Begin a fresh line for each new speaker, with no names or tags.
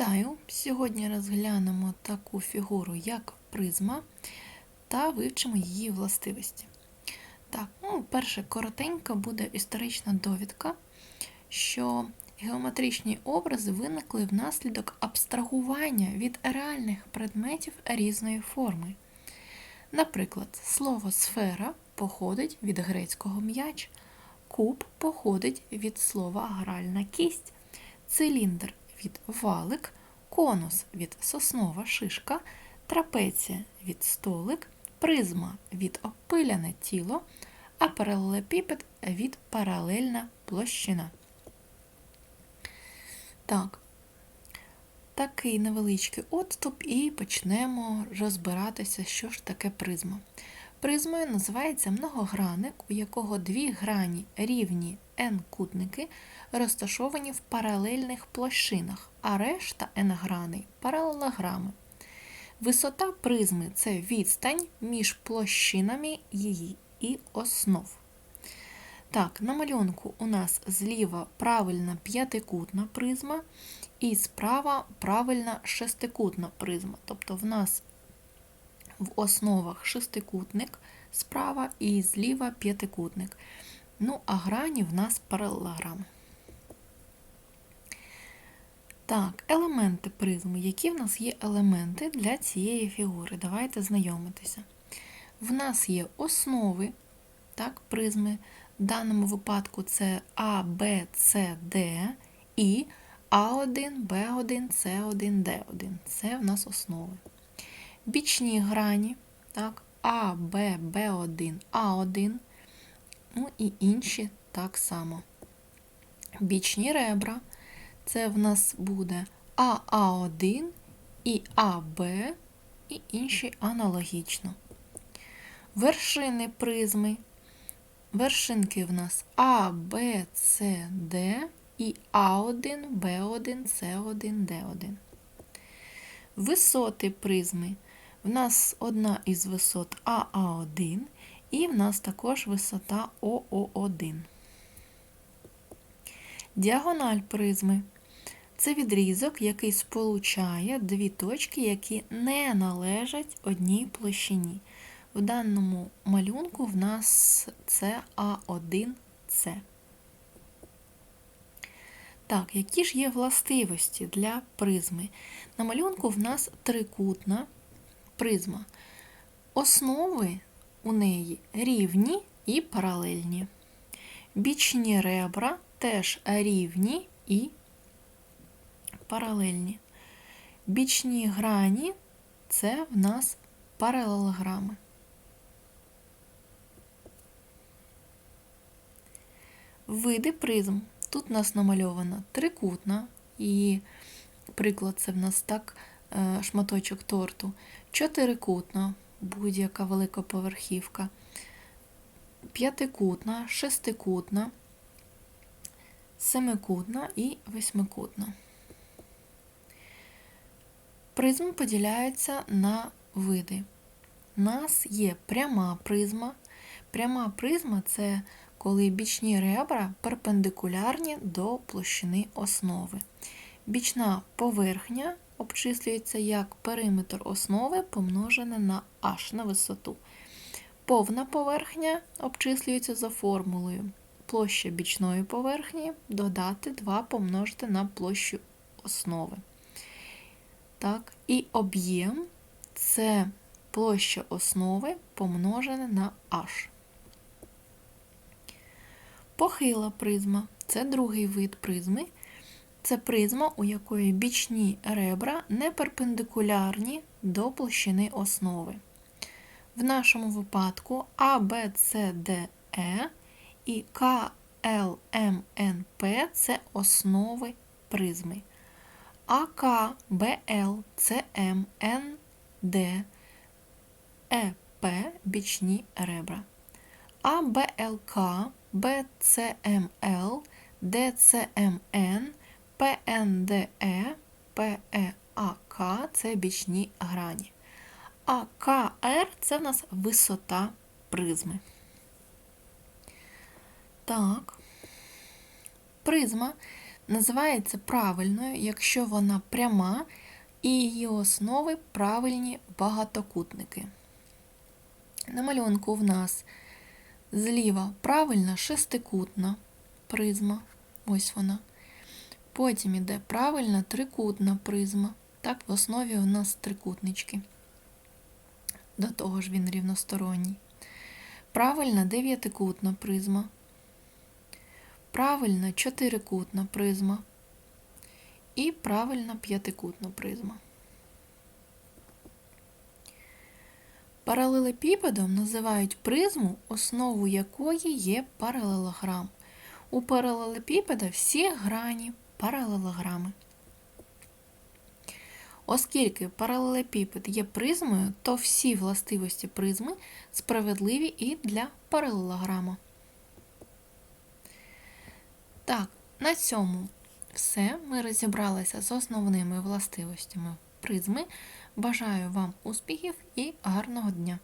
Вітаю! Сьогодні розглянемо таку фігуру, як призма, та вивчимо її властивості. Так, ну, перше, коротенько буде історична довідка, що геометричні образи виникли внаслідок абстрагування від реальних предметів різної форми. Наприклад, слово сфера походить від грецького м'яч, куб походить від слова гральна кість, циліндр від валик, конус від соснова шишка, трапеція від столик, призма від опиляне тіло, а паралелепіпед від паралельна площина. Так, такий невеличкий отступ і почнемо розбиратися, що ж таке призма. Призмою називається многогранник, у якого дві грані рівні n-кутники розташовані в паралельних площинах, а решта n-граней паралелограми. Висота призми це відстань між площинами її і основ. Так, на малюнку у нас зліва правильна п'ятикутна призма і справа правильна шестикутна призма. Тобто в нас в основах шестикутник справа і зліва п'ятикутник. Ну, а грані в нас паралелограми. Так, елементи призми. Які в нас є елементи для цієї фігури? Давайте знайомитися. В нас є основи так, призми. В даному випадку це А, Б, С, Д і А1, Б1, С1, Д1. Це в нас основи. Бічні грані, так, А, Б, Б1, А1, ну і інші так само. Бічні ребра. Це в нас буде АА1 і АБ, і інші аналогічно. Вершини призми. Вершинки в нас А, Б, С, Д і А1, Б1, С1, Д1. Висоти призми. В нас одна із висот АА1 і в нас також висота ОО1. Діагональ призми це відрізок, який сполучає дві точки, які не належать одній площині. В даному малюнку в нас це А1С. Так, які ж є властивості для призми? На малюнку в нас трикутна призма. Основи у неї рівні і паралельні. Бічні ребра теж рівні і паралельні. Бічні грані це в нас паралелограми. Види призм. Тут у нас намальована трикутна, і приклад це в нас так е, шматочок торту, чотирикутна, будь-яка велика поверхівка, п'ятикутна, шестикутна, семикутна і восьмикутна. Призми поділяються на види. У нас є пряма призма. Пряма призма це коли бічні ребра перпендикулярні до площини основи. Бічна поверхня обчислюється як периметр основи помножене на h на висоту. Повна поверхня обчислюється за формулою. Площа бічної поверхні додати 2 помножити на площу основи. Так, І об'єм це площа основи помножене на h. Похила призма це другий вид призми. Це призма, у якої бічні ребра не перпендикулярні до площини основи. В нашому випадку Д, Е і К, Л, М, Н, П це основи призми. АК, БЛ, ЦМ, Н, Д, ЕП бічні ребра. АБЛК, БЦМЛ, ДЦМН, ПНДЕ, ПЕАК це бічні грані. А КР це в нас висота призми. Так, призма називається правильною, якщо вона пряма і її основи правильні багатокутники. На малюнку в нас зліва правильна шестикутна призма. Ось вона. Потім іде правильна трикутна призма. Так, в основі у нас трикутнички. До того ж він рівносторонній. Правильна дев'ятикутна призма. Правильна чотирикутна призма. І правильна п'ятикутна призма. Паралелепіпедом називають призму, основу якої є паралелограм. У паралелепіпеда всі грані паралелограми. Оскільки паралелепіпед є призмою, то всі властивості призми справедливі і для паралелограма. Так, на цьому все. Ми розібралися з основними властивостями призми. Бажаю вам успіхів і гарного дня!